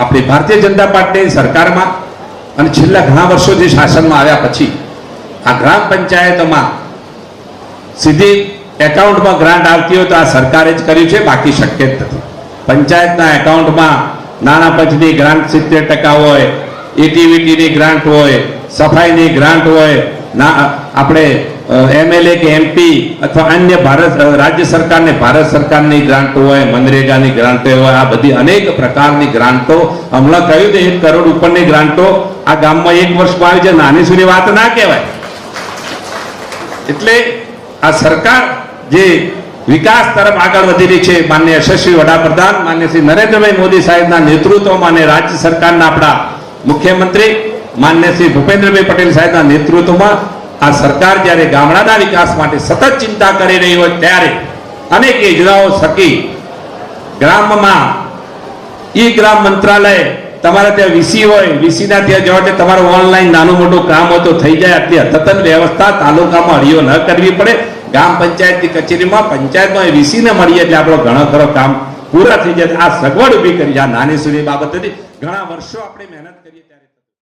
આપણી ભારતીય જનતા પાર્ટીની સરકારમાં અને છેલ્લા ઘણા વર્ષો જે શાસનમાં આવ્યા પછી આ ગ્રામ પંચાયતોમાં સીધી એકાઉન્ટમાં ગ્રાન્ટ આવતી હોય તો આ સરકારે જ કર્યું છે, બાકી શક્ય જ નથી. પંચાયતના એકાઉન્ટમાં નાણાં પંચની ગ્રાન્ટ સિત્તેર ટકા હોય એટીવીટીની ગ્રાન્ટ હોય, સફાઈની ગ્રાન્ટ હોય, ના, આપણે એમએલએ કે એમપી અથવા અન્ય ભારત રાજ્ય સરકારને, ભારત સરકારની ગ્રાન્ટ હોય, મનરેગાની ગ્રાન્ટ હોય, આ બધી અનેક પ્રકારની ગ્રાન્ટો હમણાં કહ્યું એક કરોડ ઉપરની ગ્રાન્ટો આ ગામમાં એક વર્ષમાં આવી છે નાની સુધી વાત ના કહેવાય. એટલે આ સરકાર જે વિકાસ તરફ આગળ વધી રહી છે, માન્ય યશસ્વી વડાપ્રધાન, માન્ય શ્રી નરેન્દ્રભાઈ મોદી સાહેબના નેતૃત્વમાં અને રાજ્ય સરકારના આપણા મુખ્યમંત્રી, માન્ય શ્રી ભૂપેન્દ્રભાઈ પટેલ સાહેબના નેતૃત્વમાં આ સરકાર જ્યારે ગામડાના વિકાસ માટે સતત ચિંતા કરી રહી હોય ત્યારે અનેક યોજનાઓ થકી ગ્રામમાં ઈ ગ્રામ મંત્રાલય તમારે ત્યાં વીસી હોય, વીસીના ત્યાં જવા માટે તમારું ઓનલાઈન નાનું મોટું કામ હોય તો થઈ જાય. તે અદ્યતન વ્યવસ્થા તાલુકામાં હળીઓ ન કરવી પડે. ગામ પંચાયતની કચેરીમાં પંચાયતમાં વીસીને મળીએ એટલે આપણો ઘણો ખરો કામ પૂરા થઈ જાય. આ સગવડ ઊભી કરી આ નાની સુની બાબત હતી ઘણા વર્ષો આપણે મહેનત કરીએ